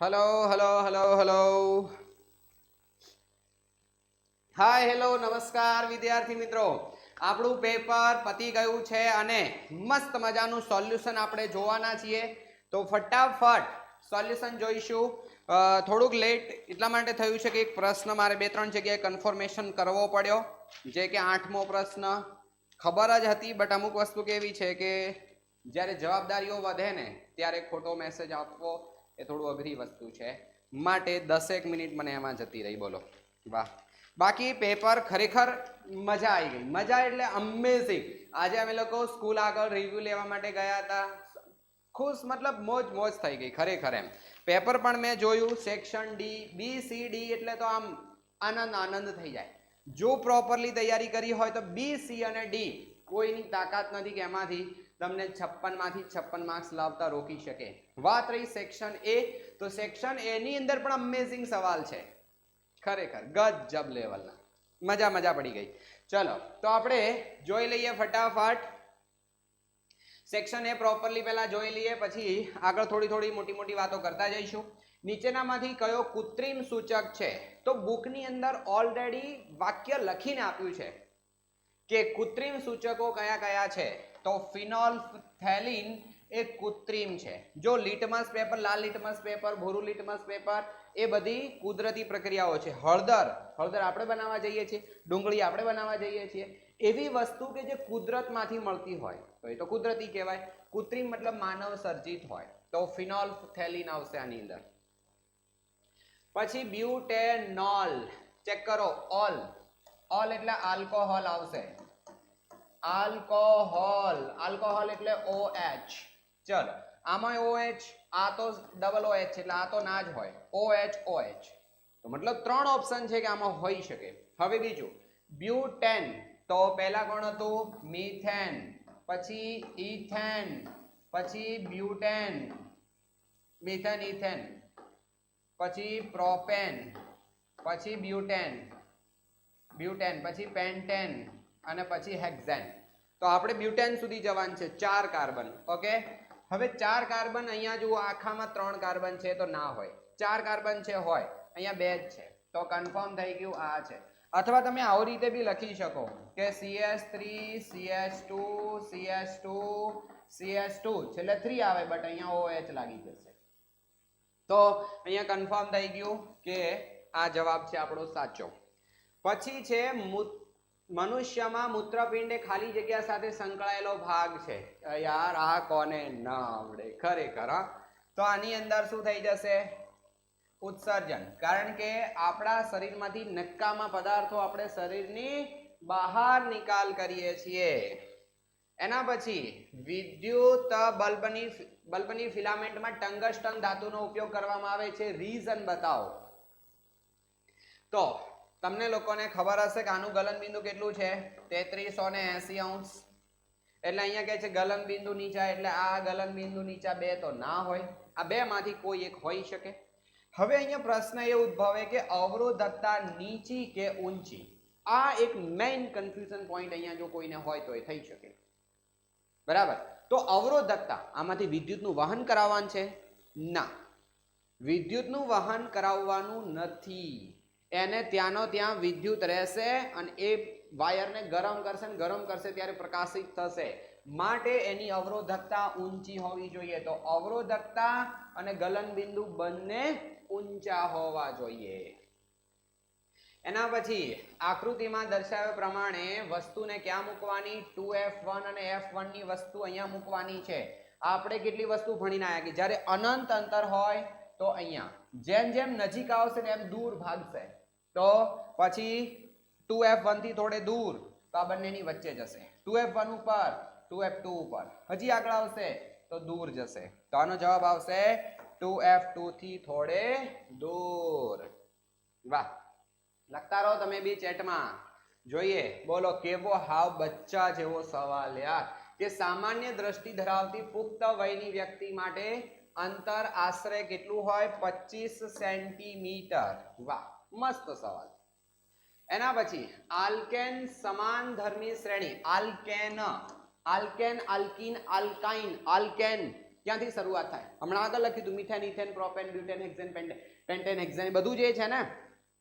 Hello hello hello hello hi hello નમસ્કાર, વિદ્યાર્થી મિત્રો. આપણું પેપર પતી ગયું છે અને મસ્ત મજાનું સોલ્યુશન આપણે જોવાના છીએ. તો ફટાફટ સોલ્યુશન જોઈશું. થોડુંક લેટ એટલા માટે થયું છે કે એક પ્રશ્ન મારે બે, ત્રણ જગ્યાએ કન્ફર્મેશન કરવો પડ્યો. જે કે આઠમો પ્રશ્ન. ખબર જ હતી બટ અમુક વસ્તુ કેવી છે કે જ્યારે જવાબદારીઓ વધે ને, ત્યારે ખોટો મેસેજ આપવો એ થોડું અઘરી વસ્તુ છે. માટે દસેક મિનિટ મને એમાં જતી રહી, બોલો. વાહ. બાકી પેપર ખરેખર મજા આવી ગઈ. મજા એટલે અમેઝિંગ આજે અમે લોકો સ્કૂલ આગળ રિવ્યૂ લેવા માટે ગયા હતા. ખુશ, મતલબ મોજ મોજ થઈ ગઈ, ખરેખર એમ. પેપર પણ મેં જોયું section D B C D એટલે તો આમ આનંદ આનંદ થઈ જાય. જો પ્રોપરલી તૈયારી કરી હોય તો બી સી અને ડી કોઈની તાકાત નથી કે એમાંથી. તમને છપ્પનમાંથી છપ્પન માર્ક્સ લાવતા રોકી શકે. વાત રહી સેક્શન એ તો સેક્શન એની અંદર પણ અમેઝિંગ સવાલ છે. ખરેખર, ગજબ લેવલના મજા મજા પડી ગઈ. ચલો, તો આપણે જોઈ લઈએ ફટાફટ. સેક્શન એ પ્રોપરલી પહેલા જોઈ લઈએ, પછી આગળ થોડી થોડી મોટી મોટી વાતો કરતા જઈશું. નીચેનામાંથી કયો કૃત્રિમ સૂચક છે? તો બુકની અંદર ઓલરેડી વાક્ય લખીને આપ્યું છે કે કૃત્રિમ સૂચકો કયા કયા છે? તો ફિનોલ એ કૃત્રિમ છે. જો લિટમસ પેપર, લાલ લિટમસ પેપર, ભૂરું લિટમસ પેપર, એ બધી કુદરતી પ્રક્રિયાઓ છે. હળદર હળદર આપણે બનાવવા જઈએ છીએ, ડુંગળી આપણે બનાવવા જઈએ છીએ. એવી વસ્તુ કે જે કુદરતમાંથી મળતી હોય. તો એ તો કુદરતી કહેવાય. કૃત્રિમ મતલબ માનવ સર્જિત હોય. તો ફિનોલ થેલિન આવશે આની અંદર. પછી બ્યુટેનોલ. ચેક કરો, ઓલ. ઓલ એટલે આલ્કોહોલ આવશે. આલ્કોહોલ. આલ્કોહોલ એટલે OH ચલો, આમાં OH આ તો ડબલ OH એટલે આ તો ના જ હોય. OH OH તો મતલબ ત્રણ ઓપ્શન છે કે આમાં હોઈ શકે. હવે બીજું બ્યુટેન તો પહેલા કોણ હતું? મિથેન પછી ઇથેન પછી બ્યુટેન મિથેન ઇથેન પછી પ્રોપેન પછી બ્યુટેન બ્યુટેન પછી પેન્ટેન અને પછી હેક્ઝેન તો આપણે બ્યુટેન સુધી જવાનું છે, ચાર કાર્બન, ઓકે? હવે ચાર કાર્બન અહીંયા જુઓ, આખામાં ત્રણ કાર્બન છે તો ના હોય. ચાર કાર્બન છે, હોય. અહીંયા બે જ છે. તો કન્ફર્મ થઈ ગયું, આ છે. અથવા તમે આવી રીતે બી લખી શકો કે CS3 CS2 CS2 CS2 છેલ્લે થ્રી આવે બટ અહીંયા OH લાગી જશે. તો અહીંયા કન્ફર્મ થઈ ગયું કે આ જવાબ છે આપણો સાચો. પછી છે મૂત- મનુષ્યમાં મૂત્રપિંડ એ ખાલી જગ્યા સાથે સંકળાયેલો ભાગ છે. યાર, આ કોને ન આવડે? ખરેખર, હા? તો આની અંદર શું થઈ જશે? ઉત્સર્જન. કારણ કે આપણા શરીરમાંથી નક્કામાં પદાર્થો આપણે શરીરની બહાર નિકાલ કરીએ છીએ. એના પછી વિદ્યુત બલ્બની બલ્બની ફિલામેન્ટમાં ટંગસ્ટન ધાતુનો ઉપયોગ કરવામાં આવે છે. રીઝન બતાવો. તો તમને લોકોને ખબર હશે કે આનું ગલનબિંદુ કેટલું છે? તેત્રીસો ને એસી અંશ. એટલે અહીંયા કહે છે ગલન બિંદુ નીચા, એટલે આ ગલન બિંદુ નીચા બે તો ના હોય. આ બે માંથી કોઈ એક હોઈ શકે. હવે અહીંયા પ્રશ્ન એ ઉદ્ભવે કે અવરોધકતા નીચી કે ઊંચી? આ એક મેઇન કન્ફ્યુઝન પોઈન્ટ અહીંયા જો કોઈને હોય તો એ થઈ શકે. બરાબર? તો અવરોધકતા, આમાંથી વિદ્યુતનું વહન કરાવવાનું છે? ના. વિદ્યુતનું વહન કરાવવાનું નથી. એને ત્યાંનો ત્યાં વિદ્યુત રહેશે અને એ વાયરને ગરમ કરશે ને ગરમ કરશે ત્યારે પ્રકાશિત થશે. માટે એની અવરોધકતા ઊંચી હોવી જોઈએ. તો અવરોધકતા અને ગલનબિંદુ બંને ઊંચા હોવા જોઈએ. એના પછી આકૃતિમાં દર્શાવ્યા પ્રમાણે વસ્તુને ક્યાં મૂકવાની? ટુ એફ વન અને એફ વનની વસ્તુ અહીંયા મૂકવાની છે. આપણે કેટલી વસ્તુ ભણીને આવ્યા કે જ્યારે અનંત અંતર હોય તો અહીંયા. જેમ જેમ નજીક આવશે ને એમ દૂર ભાગશે. તો પછી ટુ એફ વનથી થોડે દૂર તો આ બંનેની વચ્ચે જશે. ટુ એફ વન ઉપર ટુ એફ ટુ ઉપર. હજી આગળ આવશે તો દૂર જશે. તો આનો જવાબ આવશે ટુ એફ ટુ થી થોડે દૂર. વાહ. લખતા રહો તમે બી ચેટમાં. જોઈએ, બોલો, કેવો હાવ બચ્ચા જેવો સવાલ યાર. કે સામાન્ય દ્રષ્ટિ ધરાવતી પુખ્ત વયની વ્યક્તિ માટે અંતર આશરે કેટલું હોય? પચીસ સેન્ટીમીટર. વાહ. મસ્ત સવાલ. એના પછી, આલ્કેન સમાન ધર્મી શ્રેણી, alkane alkane, alkene, alkyne, alkane, ક્યાંથી શરૂઆત થાય? હમણાં આગળ લખ્યું હતું, methane, ethane, propane, butane, hexane pentane hexane બધું જે છે ને,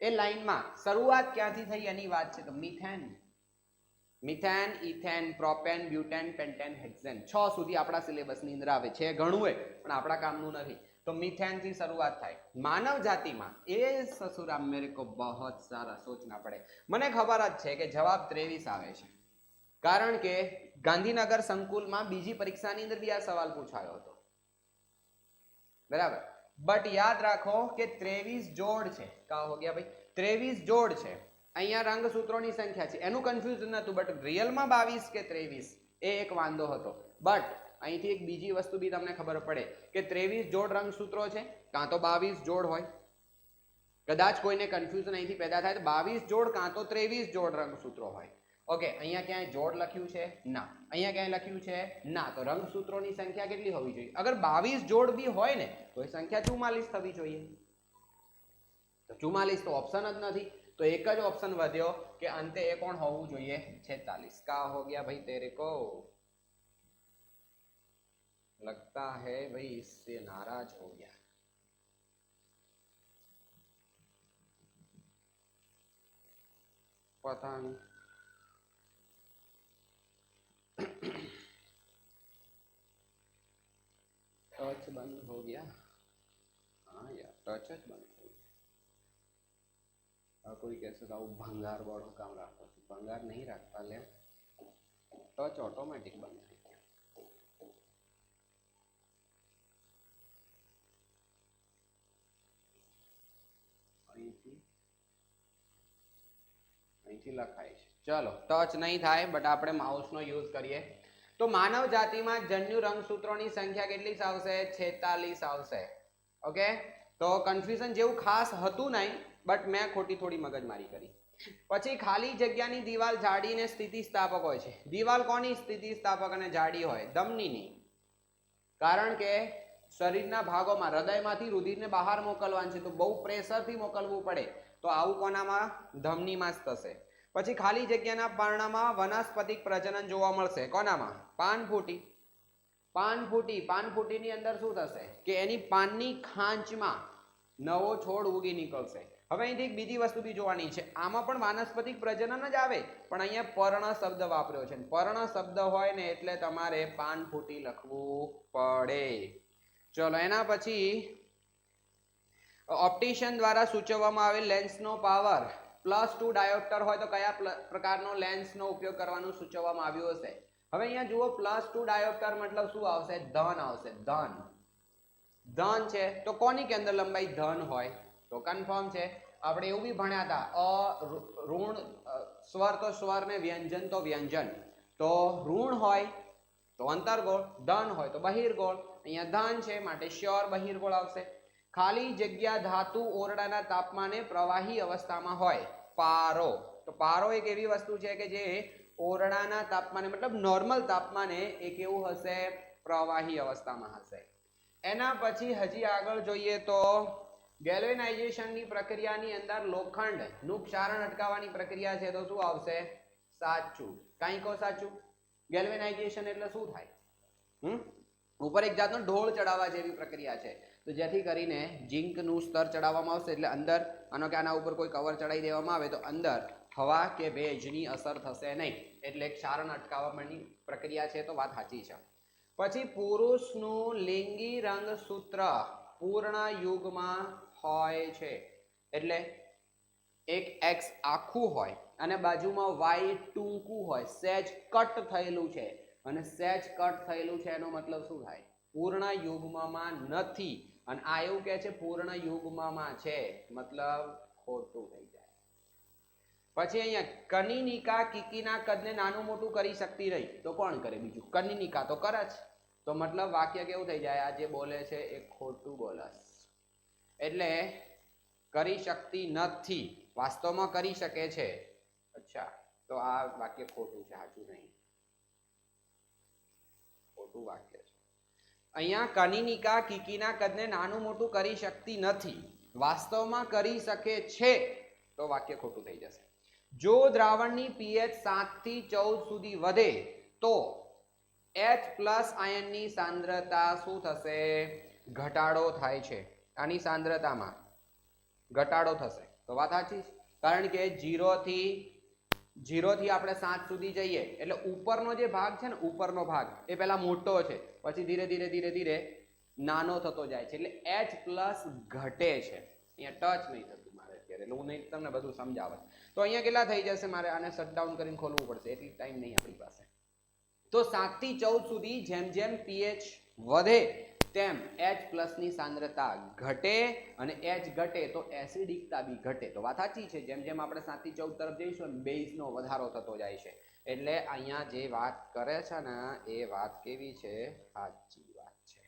એ લાઈનમાં શરૂઆત ક્યાંથી થઈ એની વાત છે? તો methane. Methane, ethane, propane, butane, pentane hexane છ સુધી આપણા સિલેબસની અંદર આવે છે, ઘણું એ, પણ આપણા કામનું નથી. તો મિથેનથી શરૂઆત થાય. માનવ જાતિમાં એ સસુરામ મેરે કો બહોત સારા સોચના પડે. મને ખબર જ છે કે જવાબ ત્રેવીસ આવે છે. કારણ કે ગાંધીનગર સંકુલમાં બીજી પરીક્ષાની અંદર બી આ સવાલ પૂછાયો હતો. બરાબર? બટ યાદ રાખો કે ત્રેવીસ જોડ છે. કા હો ગયા ભાઈ? ત્રેવીસ જોડ છે. અહીંયા રંગસૂત્રોની સંખ્યા છે. એનું કન્ફ્યુઝન નતું બટ રિયલમાં બાવીસ કે ત્રેવીસ એ એક વાંધો હતો. બટ અહીંથી એક બીજી વસ્તુ બી તમને ખબર પડે કે ત્રેવીસ જોડ રંગસૂત્રો છે, કાં તો બાવીસ જોડ હોય. કદાચ કોઈને કન્ફ્યુઝન અહીંથી પેદા થાય તો બાવીસ જોડ કાં તો ત્રેવીસ જોડ રંગસૂત્રો હોય. ઓકે અહીંયા ક્યાંય જોડ લખ્યું છે? ના. અહીંયા ક્યાંય લખ્યું છે? ના. તો રંગસૂત્રોની સંખ્યા કેટલી હોવી જોઈએ? અગર બાવીસ જોડ બી હોય ને, તો એ સંખ્યા ચુમ્માલીસ થવી જોઈએ. તો ચુમ્માલીસ તો ઓપ્શન જ નથી. તો એક જ ઓપ્શન વધ્યો કે અંતે એ કોણ હોવું જોઈએ? છેતાલીસ. કા હો ગયા ભાઈ તેરે કો? लगता है भाई इससे नाराज़ हो गया। पता नहीं। टच बंद हो गया। हाँ यार, टच बंद हो गया। कोई कैसे था? वो भंगार बड़ो काम रखता भंगार नहीं रखता ले टच ऑटोमेटिक बंद है અહીંથી લખાય છે. ચલો, ટચ નહીં થાય બટ આપણે માઉસનો યુઝ કરીએ. તો માનવ જાતિમાં જન્યુ રંગસૂત્રોની સંખ્યા કેટલી આવશે? છેતાલીસ આવશે. ઓકે? તો કન્ફ્યુઝન જેવું ખાસ હતું નહીં બટ મેં ખોટી થોડી મગજમારી કરી. પછી ખાલી જગ્યાની દિવાલ જાડી ને સ્થિતિસ્થાપક હોય છે. દિવાલ કોની સ્થિતિસ્થાપક અને જાડી હોય? ધમનીની કારણ કે શરીરના ભાગોમાં હૃદયમાંથી રુધિરને બહાર મોકલવાનું છે, તો બહુ પ્રેશરથી મોકલવું પડે. તો આવું કોનામાં? ધમનીમાં જ થશે. પછી ખાલી જગ્યાના પર્ણમાં વનસ્પતિક પ્રજનન જોવા મળશે. કોનામાં? પાન ફૂટી પાન ફૂટી પાન ફૂટીની અંદર શું થશે? કે એની પાનની ખાંચમાં નવો છોડ ઉગી નીકળશે. હવે અહીંથી એક બીજી વસ્તુ બી જોવાની છે. આમાં પણ વાનસ્પતિક પ્રજનન જ આવે, પણ અહીંયા પર્ણ શબ્દ વાપર્યો છે. પર્ણ શબ્દ હોય ને એટલે તમારે પાન ફૂટી લખવું પડે. ચલો, એના પછી ઓપ્ટિશિયન દ્વારા સૂચવવામાં આવેલ લેન્સનો પાવર પ્લસ ટુ ડાયોપ્ટર હોય તો કયા પ્રકારનો લેન્સનો ઉપયોગ કરવાનું સૂચવવામાં આવ્યું હશે? હવે અહીંયા જુઓ, પ્લસ ટુ ડાયોપ્ટર મતલબ શું આવશે? ધન આવશે, ધન. ધન છે, તો કોની કેન્દ્ર લંબાઈ ધન હોય? તો કન્ફર્મ છે, આપણે એવું બી ભણ્યા હતા, અ ઋણ સ્વર તો સ્વર ને વ્યંજન તો વ્યંજન. તો ઋણ હોય, તો અંતર્ગોળ, ધન હોય તો બહિર્ગોળ. અહીંયા ધન છે, માટે શ્યોર બહિર્ગોળ આવશે. ખાલી જગ્યા ધાતુ ઓરડાના તાપમાને પ્રવાહી અવસ્થામાં હોય. પારો. તો પારો એક એવી વસ્તુ છે કે જે ઓરડાના તાપમાને, મતલબ નોર્મલ તાપમાને એ કેવું હશે, પ્રવાહી અવસ્થામાં હશે. એના પછી હજી આગળ જોઈએ તો ગેલ્વેનાઇઝેશનની પ્રક્રિયાની અંદર લોખંડનું ક્ષારણ અટકાવવાની પ્રક્રિયા છે તો શું આવશે? સાચું. કાંઈ કહો સાચું? ગેલ્વેનાઇઝેશન એટલે શું થાય? હમ? ઉપર એક જાતનો ઢોળ ચડાવવા જેવી પ્રક્રિયા છે. તો જેથી કરીને ઝીંકનું સ્તર ચડાવવામાં આવશે એટલે અંદર આનો કે આના ઉપર કોઈ કવર ચડાવી દેવામાં આવે તો અંદર હવા કે ભેજની અસર થશે નહીં. એટલે ક્ષારણ અટકાવવાની પ્રક્રિયા છે તો વાત સાચી છે. પછી પુરુષનું લિંગી રંગ સૂત્ર પૂર્ણ યુગમાં હોય છે. એટલે એક એક્સ આખું હોય અને બાજુમાં વાય ટૂંકું હોય. સહેજ કટ થયેલું છે. અને સહેજ કટ થયેલું છે એનો મતલબ શું થાય? પૂર્ણ યુગ્મમાં નથી. અને આ એવું કહે છે, પૂર્ણ યુગમાં છે. મતલબ ખોટું થઈ જાય. પછી અહીંયા કનિનિકા કિકીના કદને નાનું મોટું કરી શકતી રહી, તો કોણ કરે બીજું? કનિનિકા તો કરે જ. તો મતલબ વાક્ય કેવું થઈ જાય? આ જે બોલે છે એ ખોટું બોલસ. એટલે કરી શકતી નથી. વાસ્તવમાં કરી શકે છે. અચ્છા, તો આ વાક્ય ખોટું છે, સાચું નહીં. ખોટું વાક્ય. અહીંયા કનિનિકા કિકીના કદને નાનું મોટું કરી શકતી નથી. વાસ્તવમાં કરી શકે છે તો વાક્ય ખોટું થઈ જશે. જો દ્રાવણની પીએચ સાતથી ચૌદ સુધી વધે, તો એચ પ્લસ આયનની સાંદ્રતા શું થશે? ઘટાડો થાય છે. આની સાંદ્રતામાં ઘટાડો થશે. તો વાત સાચી કારણ કે 0 થી 0 થી આપણે સાત સુધી જઈએ, એટલે ઉપરનો જે ભાગ છે ને, ઉપરનો ભાગ, એ પહેલાં મોટો છે, પછી ધીરે ધીરે ધીરે ધીરે નાનો થતો જાય છે, એટલે એચ પ્લસ ઘટે છે. અહીંયા ટચ નહીં થતું મારે અત્યારે, એટલે હું નહીં, તમને બધું સમજાવત તો અહીંયા કેટલા થઈ જશે મારે? આને શટડાઉન કરીને ખોલવું પડશે એટલી ટાઈમ નહીં આપણી પાસે. તો સાતથી ચૌદ સુધી જેમ જેમ પીએચ વધે તેમ એચની સાંદ્રતા ઘટે અને એચ ઘટે તો એસિડિકતા બી ઘટે. તો વાત સાચી છે. જેમ જેમ આપણે સાતથી ચૌદ તરફ જઈશું બેઝનો વધારો થતો જાય છે. એટલે અહીંયા જે વાત કરે છે ને, એ વાત કેવી છે? સાચી વાત છે.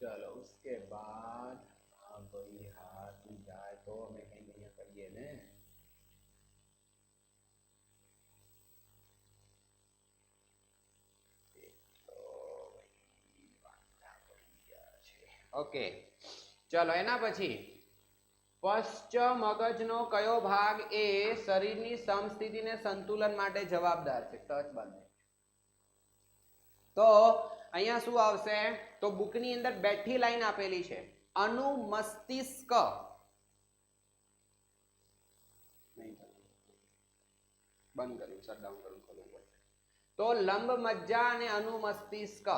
ચલો, ઉસકે બાદ ભાઈ હા તું જાય તો અમે કંઈક અહીંયા કરીએ ને ઓકે. ચલો, એના પછી પશ્ચ મગજનો કયો ભાગ એ શરીરની સમસ્થિતિને સંતુલન માટે જવાબદાર છે? ટચ બંધ. તો, અહીંયા શું આવશે? તો બુકની અંદર બેઠી લાઈન આપેલી છે. અનુમસ્તિષ્ક બંધ કર્યું. સર ડાઉન ખોલવું તો લંબ મજ્જા અને અનુમસ્તિષ્ક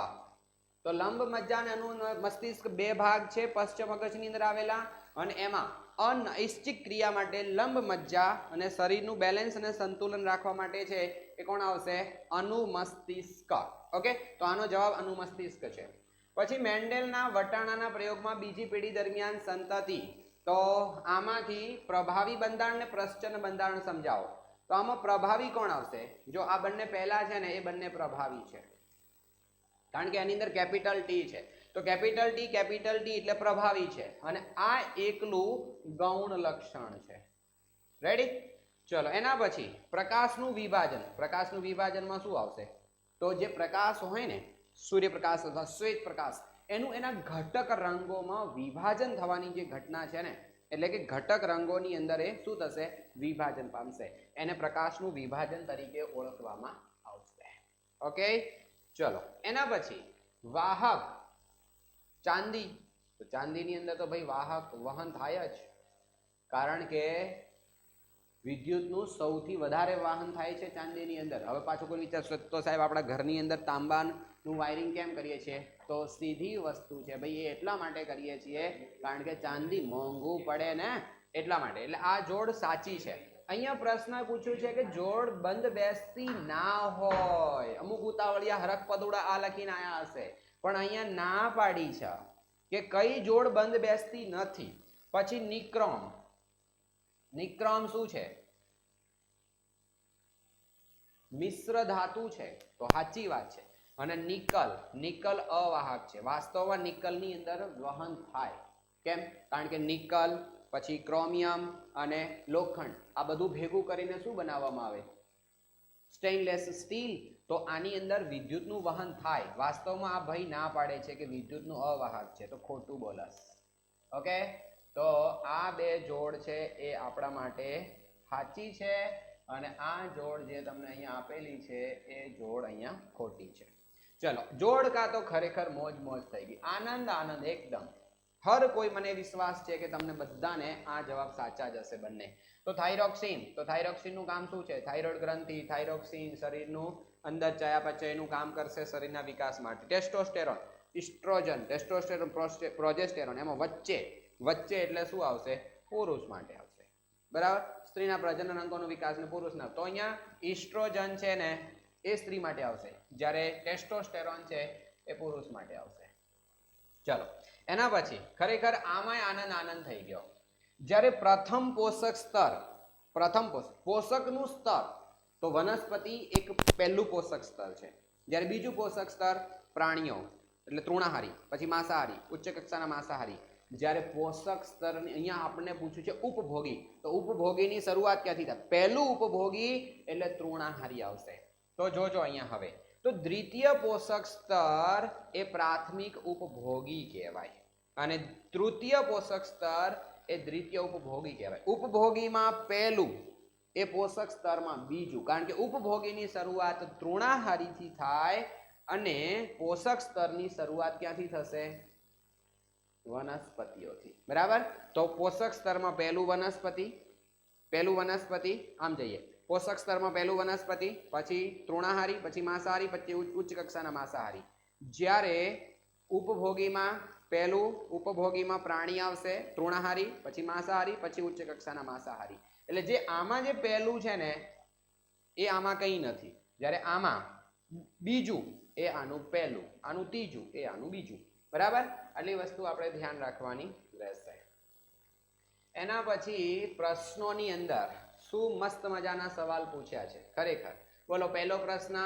તો લંબ મજ્જા અનુ મસ્તિષ્ક બે ભાગ છે, પશ્ચિમ મગજની અંદર આવેલા અને એમાં અનૈચ્છિક ક્રિયા માટે લંબ મજ્જા અને શરીરનું બેલેન્સ અને સંતુલન રાખવા માટે છે, એ કોણ આવશે? અનુમસ્તિષ્ક ઓકે? તો આનો જવાબ અનુમસ્તિષ્ક છે. પછી મેન્ડેલના વટાણાના પ્રયોગમાં બીજી પેઢી દરમિયાન સંતતિ. તો આમાંથી પ્રભાવી બંધારણ ને પ્રશ્ચન બંધારણ સમજાવો. તો આમાં પ્રભાવી કોણ આવશે? જો આ બંને પહેલા છે ને, એ બંને પ્રભાવી છે. કારણ કે એની અંદર કેપિટલ ટી છે. તો કેપિટલ ટી કેપિટલ ટી એટલે પ્રભાવી છે. અને આ એકલું ગૌણ લક્ષણ છે. રેડી ચલો, એના પછી પ્રકાશનું વિભાજન. પ્રકાશનું વિભાજનમાં શું આવશે? તો જે પ્રકાશ હોય ને, સૂર્યપ્રકાશ અથવા શ્વેત પ્રકાશ એનું એના ઘટક રંગોમાં વિભાજન થવાની જે ઘટના છે ને, એટલે કે ઘટક રંગોની અંદર એ શું થશે? વિભાજન પામશે. એને પ્રકાશનું વિભાજન તરીકે ઓળખવામાં આવશે. ઓકે ચલો. એના પછી વાહક, ચાંદી. તો ચાંદીની અંદર તો ભાઈ વાહક વહન થાય જ. કારણ કે વિદ્યુતનું સૌથી વધારે વાહન થાય છે ચાંદીની અંદર. હવે પાછું કોઈ વિચારશો તો સાહેબ આપણા ઘરની અંદર તાંબાનું વાયરિંગ કેમ કરીએ છીએ? તો સીધી વસ્તુ છે. ભાઈ એ એટલા માટે કરીએ છીએ કારણ કે ચાંદી મોંઘું પડે ને એટલા માટે. એટલે આ જોડ સાચી છે. અહીંયા પ્રશ્ન પૂછ્યો છે કે જોડ બંધ બેસતી ના હોય. અમુક ઉતાવળિયા હરક પદોડા આ લખીને આયા હશે. પણ અહીંયા ના પાડી છે કે કઈ જોડ બંધ બેસતી નથી. પછી નિક્રમ. નિક્રમ શું છે? મિશ્ર ધાતુ છે. તો સાચી વાત છે. અને નિકલ. નિકલ અવાહક છે. વાસ્તવમાં નિકલની અંદર વહન થાય. કેમ? કારણ કે નિકલ પછી ક્રોમિયમ અને લોખંડ આ બધું ભેગું કરીને શું બનાવવામાં આવે? Stainless steel. તો આની અંદર વિદ્યુતનું વહન થાય. વાસ્તવમાં આ ભાઈ ના પાડે છે કે વિદ્યુતનું અવાહક છે. તો ખોટું બોલસ. ઓકે? તો આ બે જોડ છે એ આપણા માટે સાચી છે અને આ જોડ જે તમને અહીંયા આપેલી છે એ જોડ અહીંયા ખોટી છે. ચલો, જોડ કા તો ખરેખર મોજ મોજ થઈ ગઈ. આનંદ આનંદ એકદમ. હર કોઈ મને વિશ્વાસ છે કે તમને બધાને આ જવાબ સાચા જ હશે બંને. તો થાઇરોક્સિન, તો થાઇરોક્સિનનું કામ શું છે? થાઇરોઇડ ગ્રંથિ, થાઇરોક્સિન શરીરનું અંદર ચયાપચયનું કામ કરશે શરીરના વિકાસ માટે. ટેસ્ટોસ્ટેરોન, ઇસ્ટ્રોજન, ટેસ્ટોસ્ટેરોન પ્રોજેસ્ટેરોન, એમાં વચ્ચે વચ્ચે એટલે શું આવશે? પુરુષ માટે આવશે. બરાબર? સ્ત્રીના પ્રજનન અંગોનો વિકાસ ને પુરુષના તો અહીંયા ઇસ્ટ્રોજન છે ને, એ સ્ત્રી માટે આવશે. જ્યારે ટેસ્ટોસ્ટેરોન છે, એ પુરુષ માટે આવશે. ચલો. એના પછી ખરેખર આમાંય આનંદ આનંદ થઈ ગયો. જ્યારે પ્રથમ પોષક સ્તર, પ્રથમ પોષક, પોષકનું સ્તર, તો વનસ્પતિ એક પહેલું પોષક સ્તર છે. જ્યારે બીજું પોષક સ્તર પ્રાણીઓ, એટલે તૃણાહારી, પછી માંસાહારી, ઉચ્ચ કક્ષાના માંસાહારી. જ્યારે પોષક સ્તર અહીંયા આપણને પૂછ્યું છે ઉપભોગી, તો ઉપભોગીની શરૂઆત ક્યાંથી થાય? પહેલું ઉપભોગી એટલે તૃણાહારી આવશે. તો જોજો અહીંયા હવે. તો દ્વિતીય પોષક સ્તર એ પ્રાથમિક ઉપભોગી કહેવાય. અને તૃતીય પોષક સ્તર એ દ્વિતીય ઉપભોગી કહેવાય. ઉપભોગીમાં પહેલું એ પોષક સ્તરમાં બીજું. કારણ કે ઉપભોગીની શરૂઆત તૃણાહારીથી થાય અને પોષક સ્તરની શરૂઆત ક્યાંથી થશે? વનસ્પતિઓથી. બરાબર? તો પોષક સ્તરમાં પહેલું વનસ્પતિ પહેલું વનસ્પતિ, આમ જઈએ. પોષક સ્તરમાં પહેલું વનસ્પતિ, પછી તૃણાહારી, પછી માંસાહારી, પછી ઉચ્ચ કક્ષાના માંસાહારી. જ્યારે ઉપભોગીમાં પહેલું ઉપભોગીમાં પ્રાણી આવશે, તૃણાહારી, પછી માંસાહારી, પછી ઉચ્ચ કક્ષાના માંસાહારી. એટલે જે આમાં જે પહેલું છે ને, એ આમાં કંઈ નથી. જ્યારે આમાં બીજું, એ આનું પહેલું, આનું ત્રીજું, એ આનું બીજું. બરાબર? આટલી વસ્તુ આપણે ધ્યાન રાખવાની રહેશે. એના પછી પ્રશ્નોની અંદર શું મસ્ત મજાના સવાલ પૂછ્યા છે. ખરેખર. બોલો, પહેલો પ્રશ્ન,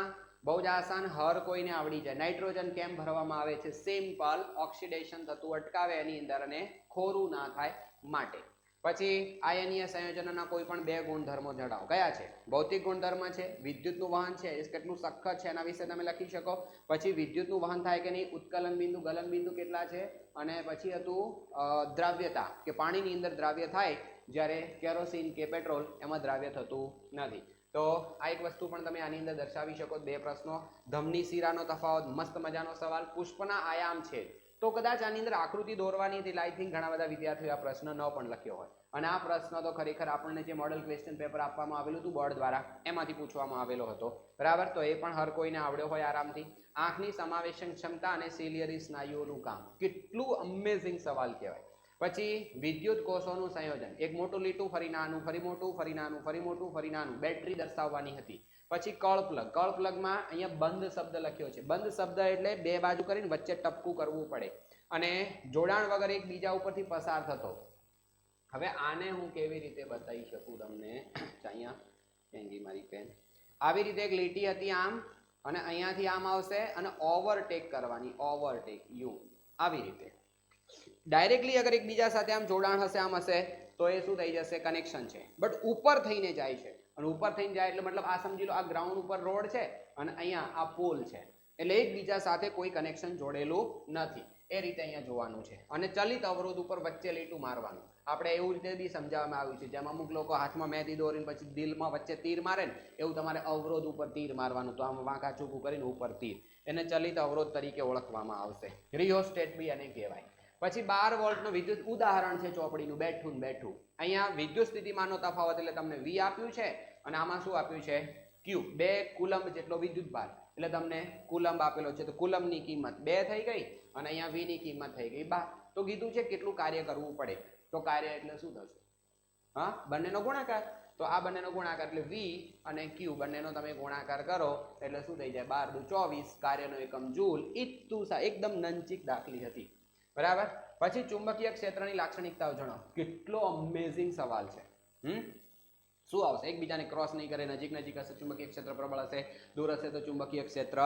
બહુ જ આસાન, હર કોઈને આવડી જાય. નાઇટ્રોજન કેમ ભરવામાં આવે છે? સિમ્પલ, ઓક્સિડેશન થતું અટકાવે એની અંદર અને ખોરું ના થાય માટે. પછી, આયનીય સંયોજનોના કોઈ પણ બે ગુણધર્મો જણાવો. કયા છે? ભૌતિક ગુણધર્મ છે, વિદ્યુતનું વહન છે કેટલું સખત છે એના વિશે તમે લખી શકો. પછી, વિદ્યુતનું વહન થાય કે નહીં? ઉત્કલન બિંદુ, ગલન બિંદુ કેટલા છે? અને પછી હતું દ્રાવ્યતા, કે પાણીની અંદર દ્રાવ્ય થાય જ્યારે કેરોસીન કે પેટ્રોલ એમાં દ્રાવ્ય થતું નથી. તો આ એક વસ્તુ પણ તમે આની અંદર દર્શાવી શકો. બે પ્રશ્નો. ધમની શીરાનો તફાવત. મસ્ત મજાનો સવાલ. પુષ્પના આયામ છે. તો કદાચ આની અંદર આકૃતિ દોરવાની હતી. આઈ થિંક ઘણા બધા વિદ્યાર્થીઓ આ પ્રશ્ન ન પણ લખ્યો હોય. અને આ પ્રશ્ન તો ખરેખર આપણને જે મોડલ ક્વેશ્ચન પેપર આપવામાં આવેલું હતું, બોર્ડ દ્વારા એમાંથી પૂછવામાં આવેલો હતો. બરાબર? તો એ પણ હર કોઈને આવડ્યો હોય આરામથી. આંખની સમાવેશન ક્ષમતા અને સિલિયરી સ્નાયુઓનું કામ. કેટલું અમેઝિંગ સવાલ કહેવાય. પછી વિદ્યુત કોષોનું સંયોજન. એક મોટું લીટું ફરી નાનું, ફરી મોટું, ફરી નાનું, ફરી મોટું, ફરી નાનું. બેટરી દર્શાવવાની હતી. પછી કળ પ્લગ. કળ પ્લગમાં અહીંયા બંધ શબ્દ લખ્યો છે. બંધ શબ્દ એટલે બે બાજુ કરીને વચ્ચે ટપકું કરવું પડે. અને જોડાણ વગર એક બીજા ઉપરથી પસાર થતો. હવે આને હું કેવી રીતે બતાવી શકું તમને? અહીંયા ક્યાં મારી પેન આવી રીતે એક લીટી હતી આમ, અને અહીંયાથી આમ આવશે અને ઓવરટેક કરવાની. ઓવરટેક યુ આવી રીતે. ડાયરેક્ટલી અગર એકબીજા સાથે આમ જોડાણ હશે, આમ હશે, તો એ શું થઈ જશે? કનેક્શન છે. બટ ઉપર થઈને જાય છે. અને ઉપર થઈને જાય એટલે મતલબ આ સમજી લો, આ ગ્રાઉન્ડ ઉપર રોડ છે અને અહીંયા આ પોલ છે. એટલે એકબીજા સાથે કોઈ કનેક્શન જોડેલું નથી. એ રીતે અહીંયા જોવાનું છે. અને ચલિત અવરોધ ઉપર વચ્ચે લીટું મારવાનું. આપણે એવું રીતે બી સમજાવવામાં આવ્યું છે. જેમ અમુક લોકો હાથમાં મહેંદી દોરીને પછી દિલમાં વચ્ચે તીર મારે ને, એવું તમારે અવરોધ ઉપર તીર મારવાનું. તો આમ વાંકા ચૂકું કરીને ઉપર તીર. એને ચલિત અવરોધ તરીકે ઓળખવામાં આવશે. રિયોસ્ટેટ બી અને કહેવાય. પછી બાર વોલ્ટનું વિદ્યુત ઉદાહરણ છે ચોપડીનું. બેઠું બેઠું. અહીંયા વિદ્યુત સ્થિતિમાનનો તફાવત એટલે તમને વી આપ્યું છે અને આમાં શું આપ્યું છે? ક્યુ બે કુલંબ જેટલો વિદ્યુત ભાર. એટલે તમને કુલંબ આપેલો છે. તો કુલંબની કિંમત બે થઈ ગઈ અને અહીંયા વીની કિંમત થઈ ગઈ બાર. તો કીધું છે કેટલું કાર્ય કરવું પડે? તો કાર્ય એટલે શું થશે? હા? બંનેનો ગુણાકાર. તો આ બંનેનો ગુણાકાર એટલે વી અને ક્યુ બંનેનો તમે ગુણાકાર કરો એટલે શું થઈ જાય? બાર દુ ચોવીસ. કાર્યનો એકમ જૂલ ઇત્તુ સા એકદમ નંચિક દાખલી હતી. બરાબર? પછી ચુંબકીય ક્ષેત્રની લાક્ષણિકતાઓ જણાવો. કેટલો અમેઝિંગ સવાલ છે. હમ? શું આવશે? એકબીજાને ક્રોસ નહીં કરે નજીક નજીક હશે ચુંબકીય ક્ષેત્ર પ્રબળ હશે દૂર હશે તો ચુંબકીય ક્ષેત્ર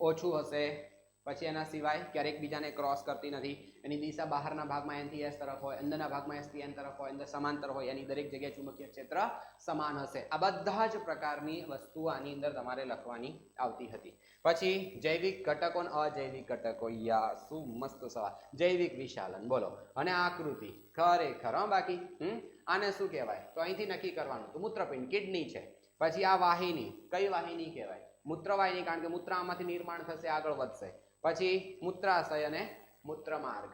ઓછું હશે. પછી એના સિવાય ક્યારેક બીજાને ક્રોસ કરતી નથી. એની દિશા બહારના ભાગમાં એનથી એસ તરફ હોય, અંદરના ભાગમાં એસથી એન તરફ હોય, અંદર સમાંતર હોય, એની દરેક જગ્યાએ ચુંબકીય ક્ષેત્ર સમાન હશે. આ બધા જ પ્રકારની વસ્તુઓ આની અંદર તમારે લખવાની આવતી હતી. પછી જૈવિક ઘટકો અને અજૈવિક ઘટકો. યા, શું મસ્ત સવાલ. જૈવિક વિશાલન. બોલો. અને આકૃતિ. ખરેખર, હા, બાકી? હમ? આને શું કહેવાય? તો અહીંથી નક્કી કરવાનું. તો મૂત્રપિંડ કિડની છે. પછી આ વાહિની. કઈ વાહિની કહેવાય? મૂત્રવાહિની, કારણ કે મૂત્ર આમાંથી નિર્માણ થશે, આગળ વધશે. પછી મૂત્રાશય અને મૂત્રમાર્ગ.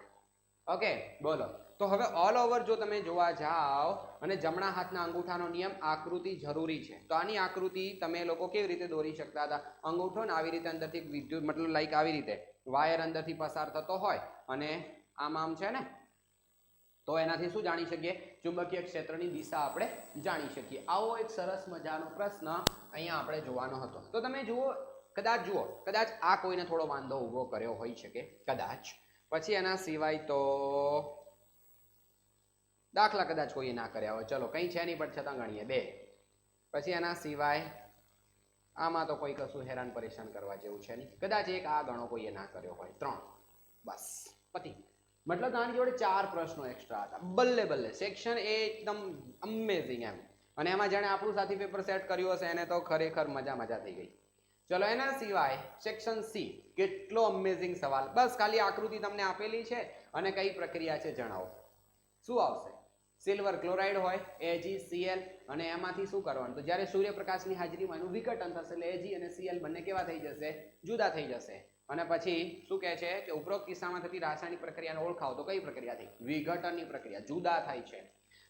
ઓકે, બોલો. તો હવે ઓલ ઓવર જો તમે જોવા જાઓ, અને જમણા હાથના અંગૂઠાનો નિયમ, આકૃતિ જરૂરી છે. તો આની આકૃતિ તમે લોકો કેવી રીતે દોરી શકતા હતા? અંગૂઠો ને આવી રીતે અંદરથી વિદ્યુત, મતલબ લાઈક આવી રીતે વાયર અંદરથી પસાર થતો હોય, અને આમ આમ છે ને? તો એનાથી શું જાણી શકીએ? ચુંબકીય ક્ષેત્રની દિશા આપણે જાણી શકીએ. આવો એક સરસ મજાનો પ્રશ્ન અહીંયા આપણે જોવાનો હતો. તો તમે જુઓ કદાચ જુઓ, કદાચ આ કોઈને થોડો વાંધો ઊભો કર્યો હોઈ શકે, કદાચ. પછી એના સિવાય તો દાખલા કદાચ કોઈએ ના કર્યા હોય. ચલો, કંઈ છે નહીં, પણ છતાં ગણીએ. બે. પછી એના સિવાય આમાં તો કોઈ કશું હેરાન પરેશાન કરવા જેવું છે નહીં. કદાચ એક આ ગણો કોઈએ ના કર્યો હોય. ત્રણ. બસ. પતી. મતલબ આની જોડે ચાર પ્રશ્નો એક્સ્ટ્રા હતા. બલ્લે બલ્લે. સેક્શન એ એકદમ અમેઝિંગ એમ. અને એમાં જેણે આપણું સાથી પેપર સેટ કર્યું હશે, એને તો ખરેખર મજા મજા થઈ ગઈ. ચલો એના સિવાય સેક્શન સી કેટલો અમેઝિંગ સવાલ. બસ ખાલી આકૃતિ તમને આપેલી છે અને કઈ પ્રક્રિયા છે જણાવો. શું આવશે? સિલ્વર ક્લોરાઇડ હોય AgCl અને એમાંથી શું કરવાનું? તો જ્યારે સૂર્યપ્રકાશની હાજરીમાં એનું વિઘટન થશે, એટલે એજી અને સીએલ બંને કેવા થઈ જશે? જુદા થઈ જશે. અને પછી શું કહે છે કે ઉપરોક્ત કિસ્સામાં થતી રાસાયણિક પ્રક્રિયાને ઓળખાવો. તો કઈ પ્રક્રિયા થઈ? વિઘટનની પ્રક્રિયા. જુદા થાય છે.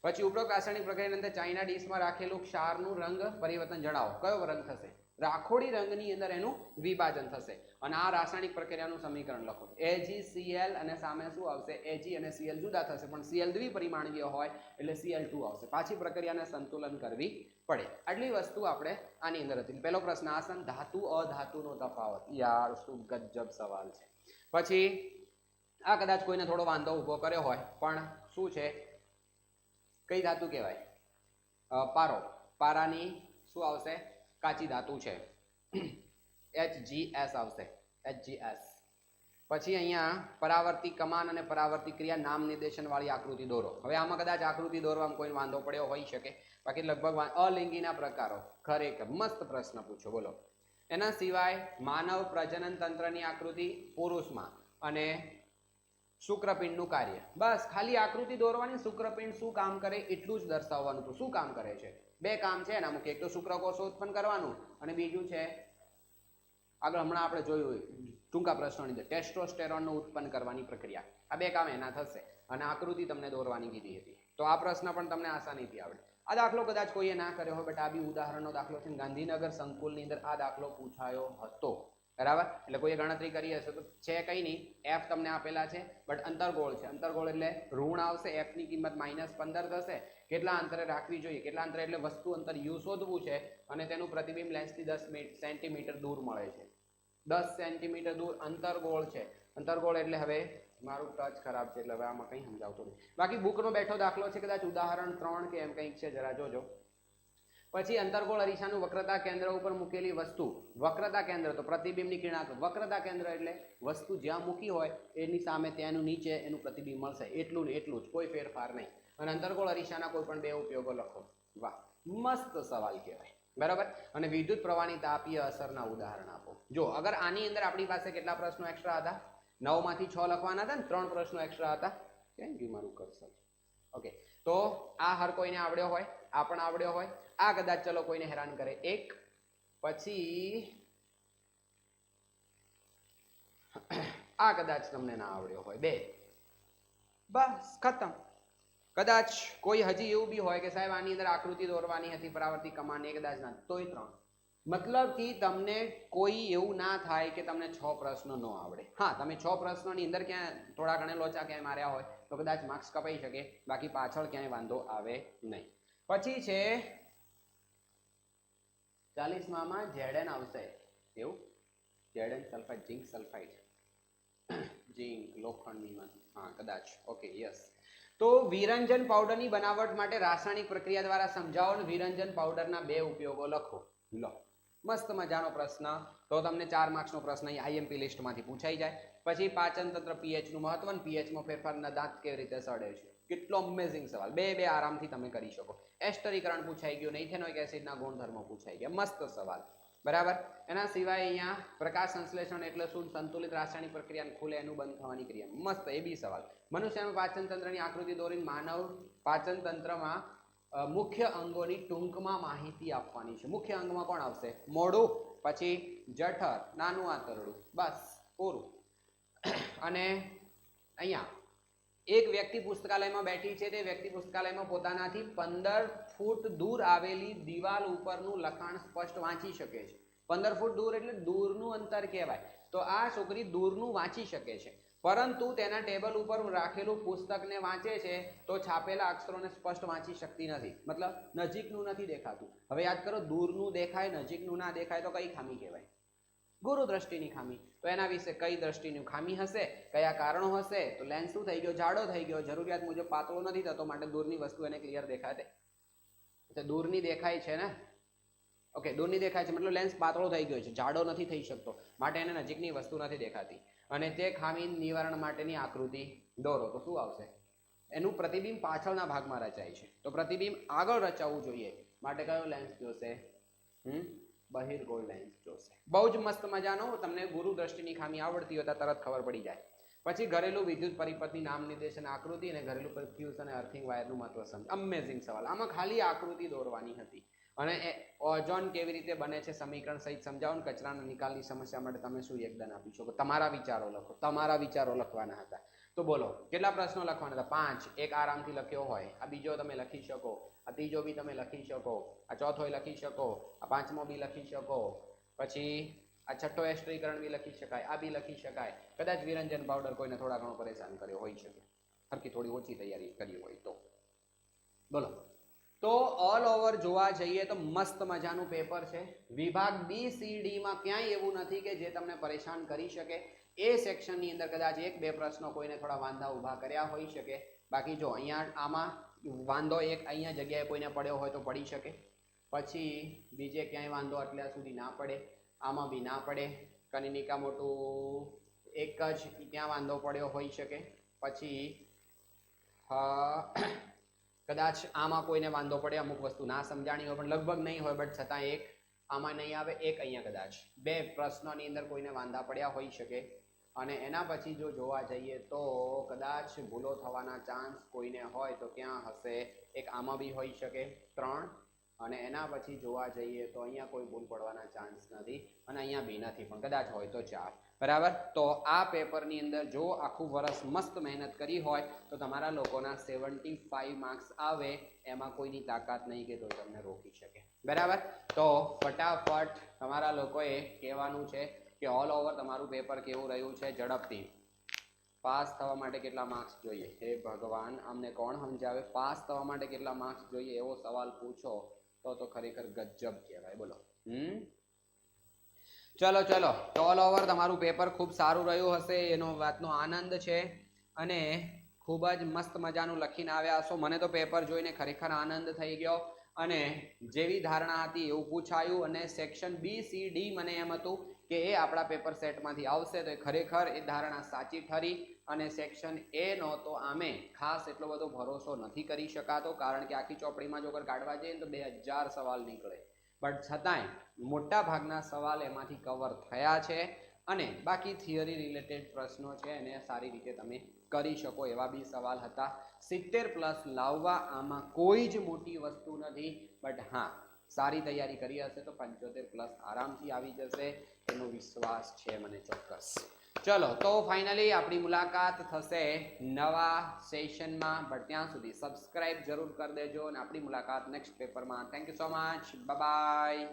પછી ઉપરોક્ત રાસાયણિક પ્રક્રિયાની અંદર ચાઇના ડીશમાં રાખેલું ક્ષારનું રંગ પરિવર્તન જણાવો. કયો રંગ થશે? રાખોડી રંગની અંદર એનું વિભાજન થશે. અને આ રાસાયણિક પ્રક્રિયાનું સમીકરણ લખો. એજી સીએલ અને સામે શું આવશે? એજી અને સીએલ જુદા થશે, પણ સીએલ દ્વિપરિમાણીય હોય એટલે સીએલ ટુ આવશે. પાછી પ્રક્રિયાને સંતુલન કરવી પડે. આટલી વસ્તુ આપણે આની અંદર હતી. પહેલો પ્રશ્ન, આસન ધાતુ, અધાતુનો તફાવત. યાર, શું ગજબ સવાલ છે. પછી, આ કદાચ કોઈને થોડો વાંધો ઊભો કર્યો હોય, પણ શું છે? કઈ ધાતુ કહેવાય? પારો. પારાની શું આવશે? કાચી ધાતુ છે. એચ જી એસ આવશે. HGS પછી અહીંયા પરાવર્તી કમાન અને પરાવર્તી ક્રિયા નામ નિર્દેશન વાળી આકૃતિ દોરો. હવે આમાં કદાચ આકૃતિ દોરવામાં કોઈ વાંધો પડ્યો હોઈ શકે. બાકી લગભગ અલિંગીના પ્રકારો. ખરેખર મસ્ત પ્રશ્ન પૂછો, બોલો. એના સિવાય માનવ પ્રજનન તંત્રની આકૃતિ પુરુષમાં અને શુક્રપિંડનું કાર્ય. બસ, ખાલી આકૃતિ દોરવાની શુક્રપિંડ શું કામ કરે એટલું જ દર્શાવવાનું હતું શું કામ કરે છે? બે કામ છે એના મુખ્ય એક તો શુક્રકોષો ઉત્પન્ન કરવાનું અને બીજું છે, આગળ હમણાં આપણે જોયું ટૂંકા પ્રશ્નોની અંદર, ટેસ્ટોસ્ટેરોનનું ઉત્પન્ન કરવાની પ્રક્રિયા. આ બે કામ એના થશે. અને આકૃતિ તમને દોરવાની કીધી હતી. તો આ પ્રશ્ન પણ તમને આસાનીથી આવડે. આ દાખલો કદાચ કોઈએ ના કર્યો હોય, બટ આ બી ઉદાહરણનો દાખલો છે ગાંધીનગર સંકુલની અંદર આ દાખલો પૂછાયો હતો. બરાબર? એટલે કોઈ ગણતરી કરી હશે તો છે કંઈ નહીં એફ તમને આપેલા છે બટ અંતરગોળ છે. અંતરગોળ એટલે ઋણ આવશે એફની કિંમત માઇનસ પંદર થશે. કેટલા અંતરે રાખવી જોઈએ? કેટલા અંતરે એટલે વસ્તુ અંતર યુ શોધવું છે અને તેનું પ્રતિબિંબ લેન્સથી દસ સેન્ટીમીટર દૂર મળે છે. દસ સેન્ટીમીટર દૂર અંતરગોળ છે. અંતરગોળ એટલે હવે મારું ટચ ખરાબ છે, એટલે હવે આમાં કંઈ સમજાવતો નહીં. બાકી બુકનો બેઠો દાખલો છે કદાચ ઉદાહરણ ત્રણ કે એમ કંઈક છે, જરા જોજો. પછી અંતરગોળ અરીસાનું વક્રતા કેન્દ્ર ઉપર મૂકેલી વસ્તુ. વક્રતા કેન્દ્ર તો પ્રતિબિંબની કિરણાંક. વક્રતા કેન્દ્ર એટલે વસ્તુ જ્યાં મૂકી હોય, એની સામે ત્યાંનું નીચે એનું પ્રતિબિંબ મળશે. એટલું ને એટલું જ. કોઈ ફેરફાર નહીં. અને અંતરગોળ અરીસાના કોઈ પણ બે ઉપયોગો લખો. વાહ, મસ્ત સવાલ કહેવાય. બરાબર? અને વિદ્યુત પ્રવાહની તાપીય અસરના ઉદાહરણ આપો. જો, અગર આની અંદર આપણી પાસે કેટલા પ્રશ્નો એક્સ્ટ્રા હતા? નવમાંથી છ લખવાના હતા ને, ત્રણ પ્રશ્નો એક્સ્ટ્રા હતા? કેમ ગયું મારું કરસર ઓકે તો આ હર કોઈને આવડ્યો હોય, આ પણ આવડ્યો હોય આ કદાચ ચલો કોઈને હેરાન કરે. એક, પછી આ કદાચ તમને ના આવડ્યો હોય. બે, બસ, ખતમ. કદાચ કોઈ હજી એવું બી હોય કે સાહેબ, આની અંદર આકૃતિ દોરવાની હતી પરાવર્તી કમાન એ કદાચ ના. તોય ત્રણ. મતલબ કે તમને કોઈ એવું ના થાય કે તમને છ પ્રશ્નો ન આવડે. હા, તમે છ પ્રશ્નોની અંદર ક્યાં થોડા ઘણા લોચા ક્યાંય માર્યા હોય, તો કદાચ માર્ક્સ કપાઈ શકે. બાકી પાછળ ક્યાંય વાંધો આવે નહીં. પછી છે ચાલીસમાં ઝેડન આવશે. એવું ઝેડન સલ્ફાઇડ, ઝીંક સલ્ફાઇડ. ઝીંક, લોખંડની હા, કદાચ. Okay, yes. તો વિરંજન પાવડરની બનાવટ માટે રાસાયણિક પ્રક્રિયા દ્વારા સમજાવો અને વિરંજન પાવડરના બે ઉપયોગો લખો. લો. મસ્ત મજાનો પ્રશ્ન. તો તમને ચાર માર્ક્સનો પ્રશ્ન અહીં આઈએમપી લિસ્ટમાંથી પૂછાઈ જાય. પછી પાચન તંત્ર પીએચનું મહત્વ અને pH માં ફેરફારના દાંત કેવી રીતે સડે છે? કેટલો અમેઝિંગ સવાલ. બે બે આરામથી તમે કરી શકો. એસ્ટરીકરણ પૂછાઈ ગયું નૈથેનોઇક એસિડના ગુણધર્મો પૂછાઈ ગયા. મસ્ત સવાલ. બરાબર? એના સિવાય અહીંયા પ્રકાશ સંશ્લેષણ એટલે શું? સંતુલિત રાસાયણિક પ્રક્રિયાને ખુલે એનું બંધ થવાની ક્રિયા. મસ્ત, એ બી સવાલ. મનુષ્યનું પાચન તંત્રની આકૃતિ દોરીને માનવ પાચન તંત્રમાં મુખ્ય અંગોની ટૂંકમાં માહિતી આપવાની છે. મુખ્ય અંગમાં કોણ આવશે? મોઢું પછી જઠર, નાનું આંતરડું બસ, પૂરું. અને અહીંયા એક વ્યક્તિ પુસ્તકાલયમાં બેઠી છે, તે વ્યક્તિ પુસ્તકાલયમાં પોતાનાથી પંદર ફૂટ દૂર આવેલી દિવાલ ઉપરનું લખાણ સ્પષ્ટ વાંચી શકે છે. પંદર ફૂટ દૂર એટલે દૂરનું અંતર કહેવાય. તો આ છોકરી દૂરનું વાંચી શકે છે. પરંતુ તેના ટેબલ ઉપર રાખેલું પુસ્તકને વાંચે છે, તો છાપેલા અક્ષરોને સ્પષ્ટ વાંચી શકતી નથી. મતલબ નજીકનું નથી દેખાતું. હવે યાદ કરો, દૂરનું દેખાય, નજીકનું ના દેખાય તો કઈ ખામી કહેવાય? ગુરુ દ્રષ્ટિની ખામી. તો એના વિશે કઈ દ્રષ્ટિની ખામી હશે? કયા કારણો હશે? તો લેન્સ શું થઈ ગયો? જાડો થઈ ગયો. જરૂરિયાત મુજબ પાતળો નથી થતો, માટે દૂરની વસ્તુ એને ક્લિયર દેખાતે તો દૂરની દેખાય છે ને? ઓકે દૂરની દેખાય છે મતલબ લેન્સ પાતળો થઈ ગયો છે. જાડો નથી થઈ શકતો. માટે એને નજીકની વસ્તુ નથી દેખાતી. અને તે ખામી નિવારણ માટેની આકૃતિ દોરો. તો શું આવશે? એનું પ્રતિબિંબ પાછળના ભાગમાં રચાય છે. તો પ્રતિબિંબ આગળ રચાવવું જોઈએ. માટે કયો લેન્સ જોશે? હમ? બહિર્ગોળ લેન્સ જોશે. બહુ જ મસ્ત મજાનો તમને ગુરુ દ્રષ્ટિની ખામી આવડતી હોય તરત ખબર પડી જાય. પછી ઘરેલું વિદ્યુત પરિપથની નામ નિર્દેશન આકૃતિ અને ઘરેલું ફ્યુઝ અને અર્થિંગ વાયરનું મહત્વ સમજ. અમેઝિંગ સવાલ. આમાં ખાલી આકૃતિ દોરવાની હતી. અને ઓઝોન કેવી રીતે બને છે સમીકરણ સહિત સમજાવો ને કચરાના નિકાલની સમસ્યા માટે તમે શું યોગદાન આપી શકો? તમારા વિચારો લખો. તમારા વિચારો લખવાના હતા. તો બોલો, કેટલા પ્રશ્નો લખવાના હતા? પાંચ. એક આરામથી લખ્યો હોય. આ બીજો તમે લખી શકો. આ ત્રીજો બી તમે લખી શકો. આ ચોથો લખી શકો. આ પાંચમો બી લખી શકો. પછી આ છઠ્ઠો એસ્ટ્રીકરણ બી લખી શકાય. આ બી લખી શકાય. કદાચ વિરંજન પાવડર કોઈને થોડા ઘણો પરેશાન કર્યો હોઈ શકે. હરકી થોડી ઓછી તૈયારી કરી હોય તો. બોલો. તો ઓલ ઓવર જોવા જઈએ તો મસ્ત મજાનું પેપર છે. વિભાગ બી સી ડીમાં ક્યાંય એવું નથી કે જે તમને પરેશાન કરી શકે. એ સેક્શનની અંદર કદાચ એક, બે પ્રશ્નો કોઈને થોડા વાંધા ઊભા કર્યા હોઈ શકે. બાકી જો અહીંયા આમાં વાંધો એક અહીંયા જગ્યાએ કોઈને પડ્યો હોય તો પડી શકે. પછી બીજે ક્યાંય વાંધો અત્યાર સુધી ના પડે. આમાં બી ના પડે. કનિનિકા મોટું એક જ ત્યાં વાંધો પડ્યો હોઈ શકે. પછી કદાચ આમાં કોઈને વાંધો પડે, અમુક વસ્તુ ના સમજાણી હોય, પણ લગભગ નહીં હોય, બટ છતાં એક, આમાં નહીં આવે, એક અહીંયા કદાચ. બે પ્રશ્નોની અંદર કોઈને વાંધા પડ્યા હોઈ શકે. અને એના પછી જો જોવા જઈએ તો કદાચ ભૂલો થવાના ચાન્સ કોઈને હોય તો ક્યાં હશે? એક આમાં બી હોઈ શકે, ત્રણ. અને એના પછી જોવા જઈએ તો અહીંયા કોઈ ભૂલ પડવાના ચાન્સ નથી અને અહીંયા બી નથી, પણ કદાચ હોય તો ચાર. બરાબર? તો આ પેપરની અંદર જો આખું વરસ મસ્ત મહેનત કરી હોય તો તમારા લોકોના સેવન્ટી ફાઈવ માર્ક્સ આવે, એમાં કોઈની તાકાત નહીં કે તો તમને રોકી શકે. બરાબર? તો ફટાફટ તમારા લોકોએ કહેવાનું છે કે ઓલ ઓવર તમારું પેપર કેવું રહ્યું છે ઝડપથી. પાસ થવા માટે કેટલા માર્ક્સ જોઈએ? હે ભગવાન, અમને કોણ સમજાવે? પાસ થવા માટે કેટલા માર્ક્સ જોઈએ? એવો સવાલ પૂછો તો તો ખરેખર ગજબ કહેવાય. બોલો. હમ? ચલો ચલો. ઓલ ઓવર તમારું પેપર ખૂબ સારું રહ્યું હશે. એનો વાતનો આનંદ છે અને ખૂબ જ મસ્ત મજાનું લખીને આવ્યા હશો. મને તો પેપર જોઈને ખરેખર આનંદ થઈ ગયો. અને જેવી ધારણા હતી એવું પૂછાયું અને સેક્શન બી સી ડી મને એમ હતું કે એ આપણા પેપર સેટમાંથી આવશે તો એ ખરેખર એ ધારણા સાચી ઠરી અને સેક્શન એ નો તો આમે ખાસ એટલો બધો ભરોસો નથી કરી શકાતો કારણ કે આખી ચોપડીમાં જો અગર કાઢવા જઈએ તો બે હજાર સવાલ નીકળે. બટ છતાંય મોટા ભાગના સવાલ એમાંથી કવર થયા છે. અને બાકી થિયરી રિલેટેડ પ્રશ્નો છે એને સારી રીતે તમે કરી શકો એવા બી સવાલ હતા. સિત્તેર પ્લસ લાવવા આમાં કોઈ જ મોટી વસ્તુ નથી બટ હા, સારી તૈયારી કરી હશે તો પંચોતેર પ્લસ આરામથી આવી જશે, એનો વિશ્વાસ છે મને ચોક્કસ. ચલો, તો ફાઇનલી આપણી મુલાકાત થશે નવા સેશનમાં બટ ત્યાં સુધી સબસ્ક્રાઇબ જરૂર કરી દેજો અને આપણી મુલાકાત નેક્સ્ટ પેપરમાં thank you so much bye